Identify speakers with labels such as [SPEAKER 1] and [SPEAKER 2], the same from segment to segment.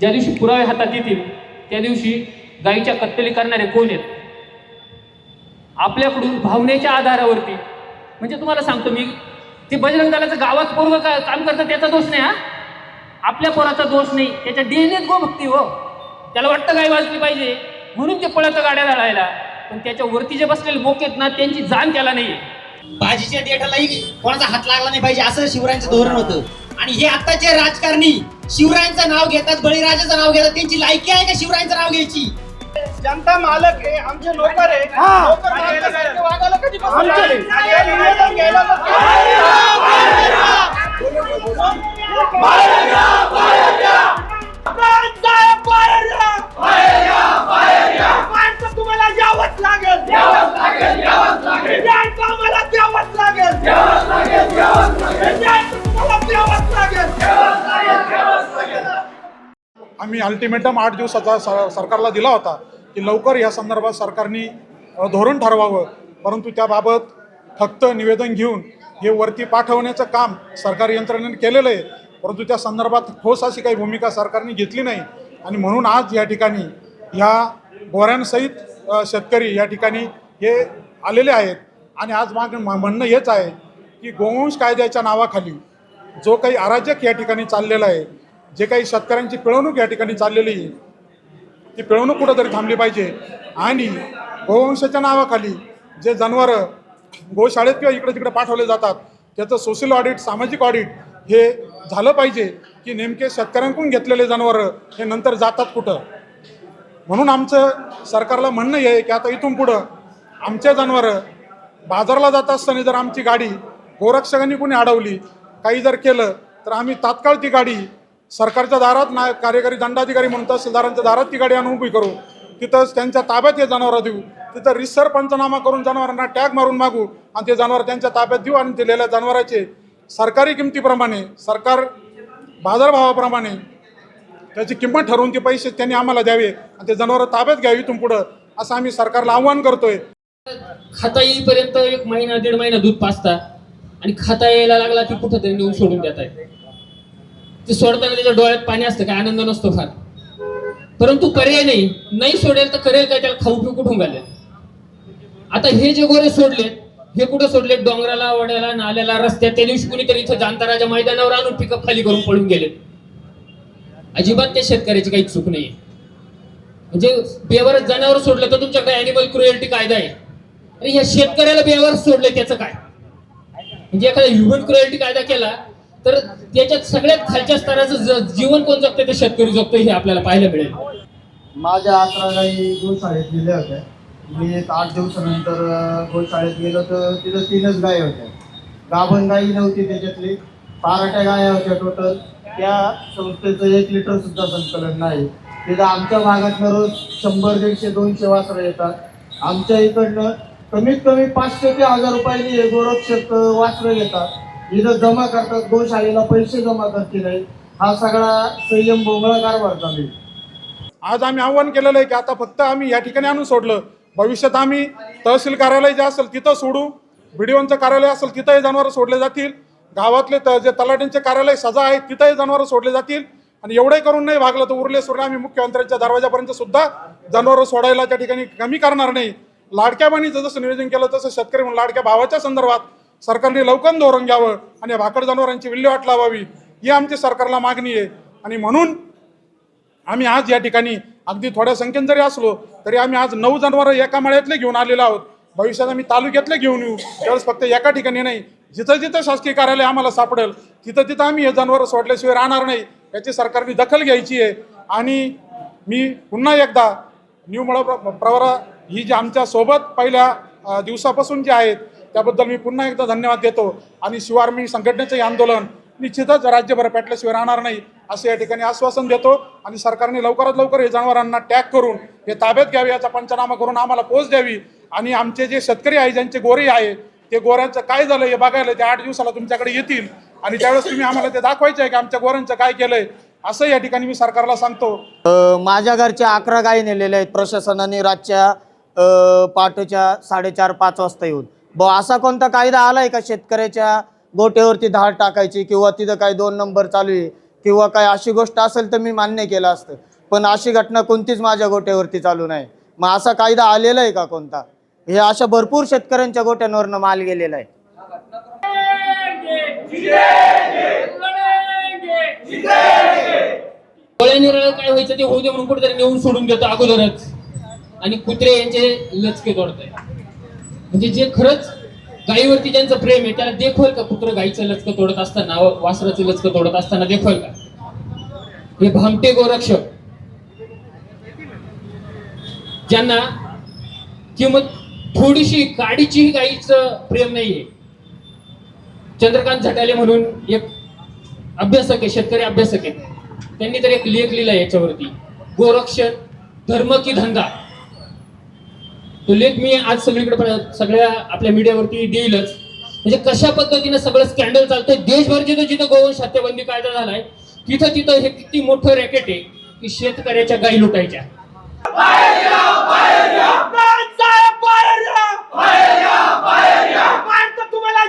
[SPEAKER 1] ज्या दिवशी पुरावे हातात येतील त्या दिवशी गायीच्या कत्तली करणारे कोण आहेत? आपल्याकडून भावनेच्या आधारावरती. म्हणजे तुम्हाला सांगतो मी ते बजरंग दलाचं गावात पोरग का काम करतात त्याचा दोष नाही हा? आपल्या पोराचा दोष नाही त्याच्या डीएनएत गो भक्ती हो. त्याला वाटतं गाय वाजली पाहिजे म्हणून ते पळतं गाड्या जाळायला पण त्याच्या वरती जे बसलेले बोक आहेत ना त्यांची जाण त्याला नाही
[SPEAKER 2] भाजीच्या देठालाही कोणाचा हात लागला नाही पाहिजे असं शिवरायांचं धोरण होतं. आणि हे आताचे राजकारणी शिवरायांचं नाव घेतात बळीराजाचं नाव घेतात त्यांची लायकी आहे का शिवरायांचं नाव घ्यायची
[SPEAKER 3] जनता मालक आहे आमचे नोकर आहे नोकर मालकासारखे वागायला कधीपासून लागले? हे निवेदन घ्यायला बसले. माणसं तुम्हाला यावंच लागेल न्याय तर आम्हाला द्यावंच लागेल
[SPEAKER 4] आम्ही अल्टिमेटम आठ दिवसाचा स- सरकारला दिला होता की लवकर या संदर्भात सरकारने धोरण ठरवावं. परंतु त्याबाबत फक्त निवेदन घेऊन हे वरती पाठवण्याचं काम सरकारी यंत्रणेने केलेलं आहे. परंतु त्या संदर्भात ठोस अशी काही भूमिका सरकारने घेतली नाही. आणि म्हणून आज या ठिकाणी ह्या गोऱ्यांसहित शेतकरी या ठिकाणी हे आलेले आहेत. आणि आज माग म्हणणं हेच आहे की गोवंश कायद्याच्या नावाखाली जो काही अराजक या ठिकाणी चाललेला आहे जे काही शेतकऱ्यांची पिळवणूक या ठिकाणी चाललेली आहे ती पिळवणूक कुठंतरी थांबली पाहिजे. आणि गोवंशाच्या नावाखाली जे जनावरं गोशाळेत किंवा इकडे तिकडे पाठवले जातात त्याचं सोशल ऑडिट सामाजिक ऑडिट हे झालं पाहिजे की नेमके शेतकऱ्यांकडून घेतलेले जनावरं हे नंतर जातात कुठं? म्हणून आमचं सरकारला म्हणणं आहे की आता इथून पुढं आमच्या जनावरं बाजारला जात असताना जर आमची गाडी गोरक्षकांनी कोणी अडवली काही जर केलं तर आम्ही तात्काळ ती गाडी सरकारच्या दारात ना कार्यकारी दंडाधिकारी म्हणून तहसीलदारांच्या दारात ती गाडी आणून उभी करू. तिथंच त्यांच्या ताब्यात हे जनावरं देऊ. तिथं रिसर पंचनामा करून जनावरांना टॅग मारून मागू आणि ते जनावर त्यांच्या ताब्यात देऊ आणि दिलेल्या जनावराचे सरकारी किमतीप्रमाणे सरकार बाजारभावाप्रमाणे त्याची किंमत ठरवून ते पैसे त्यांनी आम्हाला द्यावे आणि ते जनावरं ताब्यात घ्यावी इथून पुढं असं आम्ही सरकारला आव्हान करतोय.
[SPEAKER 1] खाता येईपर्यंत एक महिना दीड महिना दूध पाचता आणि खाता यायला लागला की कुठं नेऊन सोडून देत आहे ते सोडताना त्याच्या डोळ्यात पाणी असतं काय आनंद नसतो फार. परंतु पर्याय नाही. नाही सोडेल तर करेल काय? त्याला खाऊ पिऊ कुठून घालेल? आता हे जे गोरे सोडलेत हे कुठं सोडलेत डोंगराला वड्याला नाल्याला रस्त्यात. त्या दिवशी कुणीतरी इथं जाणताराच्या मैदानावर आणून पिकअप खाली करून पळून गेलेत अजिबात त्या शेतकऱ्याची काही चूक नाहीये. म्हणजे बेवर जनावर सोडलं तर तुमच्याकडे अॅनिमल क्रुएल्टी कायदा आहे. अरे ह्या शेतकऱ्याला बेवर सोडले त्याचं काय? म्हणजे एखादा ह्युमन क्रुएल्टी कायदा केला तर त्याच्यात सगळ्यात खालच्या स्तराचं ज- जीवन कोण जगतं ते शेतकरी जगतो हे आपल्याला पाहायला मिळेल.
[SPEAKER 5] माझ्या अकरा गाई गोशाळेत गेल्या होत्या मी एक आठ दिवसानंतर अं, गोशाळेत गेलो तर तिथं तीनच गाय होत्या. गाभण गाई नव्हती त्याच्यातली. पाराट्या गाया होत्या टोटल त्या संस्थेचं एक लिटर सुद्धा संकलन नाही. तिथं आमच्या भागातनं रोज शंभर दीडशे दोनशे वासरं येतात. आमच्या इकडनं कमीत कमी पाचशे ते हजार रुपयांनी गोरक्षक वासरं घेतात. इथं जमा करतात गोशाळेला पैसे जमा करते नाही हा सगळा संयम बोंगळा कारभार चालू
[SPEAKER 4] आज आम्ही आव्हान केलेलं आहे की आता फक्त आम्ही या ठिकाणी आणून सोडलं. भविष्यात आम्ही तहसील कार्यालय जे असेल तिथं सोडू. बीडीओंचं कार्यालय असेल तिथंही जनावरं सोडले जातील. गावातले त जे तलाट्यांचे कार्यालय सजा आहेत तिथंही जनावरं सोडले जातील. आणि एवढे करून नाही भागलं तर उरले सोडले आम्ही मुख्यमंत्र्यांच्या दरवाजापर्यंत सुद्धा जनावरं सोडायला त्या ठिकाणी कमी करणार नाही. लाडक्या बहिणीचं जसं नियोजन केलं तसं शेतकरी म्हणून लाडक्या भावाच्या संदर्भात सरकारने लवकर धोरण घ्यावं आणि भाकड जनावरांची विल्हेवाट लावावी. ही आमची सरकारला मागणी आहे. आणि म्हणून आम्ही आज या ठिकाणी अगदी थोड्या संख्येने जरी असलो तरी आम्ही आज नऊ जनावरं एका मळ्यातले घेऊन आलेलो आहोत. भविष्यात आम्ही तालुक्यातले घेऊन येऊ. त्यावेळेस फक्त एका ठिकाणी नाही जिथं जिथं शासकीय कार्यालय आम्हाला सापडेल तिथं तिथं आम्ही हे जनावरं सोडल्याशिवाय राहणार नाही याची सरकारने दखल घ्यायची आहे. आणि मी पुन्हा एकदा न्यू मळ प्रवरा ही जी आमच्यासोबत पहिल्या दिवसापासून जे आहेत त्याबद्दल मी पुन्हा एकदा धन्यवाद देतो आणि शिवारमी संघटनेचंही आंदोलन निश्चितच राज्यभर पेटल्याशिवाय राहणार नाही असं या ठिकाणी आश्वासन देतो आणि सरकारने लवकरात लवकर हे जनावरांना टॅग करून हे ताब्यात घ्यावे याचा पंचनामा करून आम्हाला पोच द्यावी आणि आमचे जे शेतकरी आहे ज्यांचे गोरे आहे ते गोऱ्यांचं काय झालं हे बघायला ते आठ दिवसाला तुमच्याकडे येतील आणि त्यावेळेस तुम्ही आम्हाला ते दाखवायचे आहे की आमच्या गोऱ्यांचं काय केलंय असं या ठिकाणी मी सरकारला सांगतो.
[SPEAKER 5] माझ्या घरच्या अकरा गायी नेलेल्या आहेत प्रशासनाने रातच्या अ, पहाटेच्या साडेचार पाच वाजता येऊन. ब असा कोणता कायदा आलाय का शेतकऱ्याच्या गोट्यावरती धाड टाकायची किंवा तिथं काही दोन नंबर चालू आहे किंवा काय अशी गोष्ट असेल तर मी मान्य केलं असतं. पण अशी घटना कोणतीच माझ्या गोट्यावरती चालू नाही. मग असा कायदा आलेला आहे का कोणता? हे अशा भरपूर शेतकऱ्यांच्या गोट्यांवरनं माल गेलेला आहे.
[SPEAKER 1] काय व्हायचं ते होऊ दे म्हणून कुठेतरी नेऊन सोडून देतो अगोदरच. आणि कुत्रे यांचे लचके तोडत म्हणजे जे खरंच गायीवरती ज्यांचं प्रेम आहे त्याला देखोल का कुत्र गायीचं लचकं तोडत असताना वासराचं लचकं तोडत असताना देखोल का? हे भामटे गोरक्षक ज्यांना किंमत थोडीशी गाडीचीही गायीचं प्रेम नाहीये. चंद्रकांत झटाले म्हणून एक अभ्यासक आहे शेतकरी अभ्यासक आहे. त्यांनी तर एक लेख लिहिला याच्यावरती. गोरक्षण धर्म की धंदा. तो लेख मी आज सगळीकडे सगळ्या आपल्या मीडियावरती देईलच. म्हणजे कशा पद्धतीनं सगळं स्कॅन्डल चालतंय? देशभर जिथं जिथं गोवंश हत्याबंदी कायदा झालाय तिथं तिथं हे किती मोठं रॅकेट आहे की शेतकऱ्याच्या गायी लुटायच्या.
[SPEAKER 3] तुम्हाला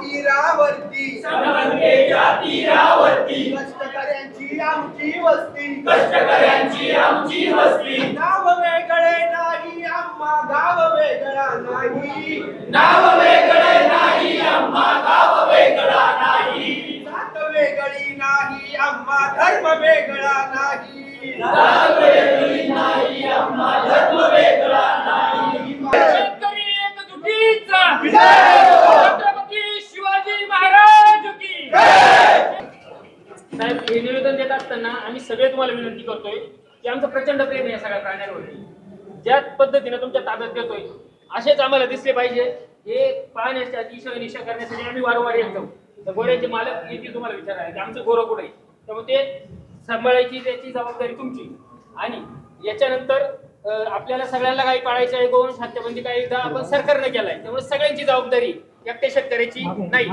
[SPEAKER 3] तीरावरती श्रमगंगेच्या तीरावरती. कष्टकऱ्यांची आमची वस्ती. कष्टकऱ्यांची आमची वस्ती. नाव वेगळे नाही आम्हा गाव वेगळा नाही. नाव वेगळे नाही आम्हा गाव वेगळा नाही. जात वेगळी नाही आम्हा धर्म वेगळा नाही. जात वेगळी नाही आम्हा धर्म वेगळा नाही
[SPEAKER 1] शेतकरी एकजुटीचा छत्रपती शिवाजी महाराज की साहेब हे निवेदन देत असताना आम्ही सगळे तुम्हाला विनंती करतोय की आमचं प्रचंड प्रेम आहे या सगळ्या प्राण्यांवरती. ज्या पद्धतीने तुमच्या ताब्यात देतोय असेच आम्हाला दिसले पाहिजे. हे पाहण्याच्या दिशा निशा करण्यासाठी आम्ही वारंवार येत जाऊ. तर गोऱ्याचे मालक येतील तुम्हाला विचारायला की आमचं गोरं कुठे आहे? त्यामुळे ते सांभाळायची त्याची जबाबदारी तुमची. आणि याच्यानंतर आपल्याला सगळ्यांना काही पाळायचं आहे गोवंश हत्याबंदी कायदा आपण सरकारने केलाय. त्यामुळे सगळ्यांची जबाबदारी एकट्या शेतकऱ्याची नाही.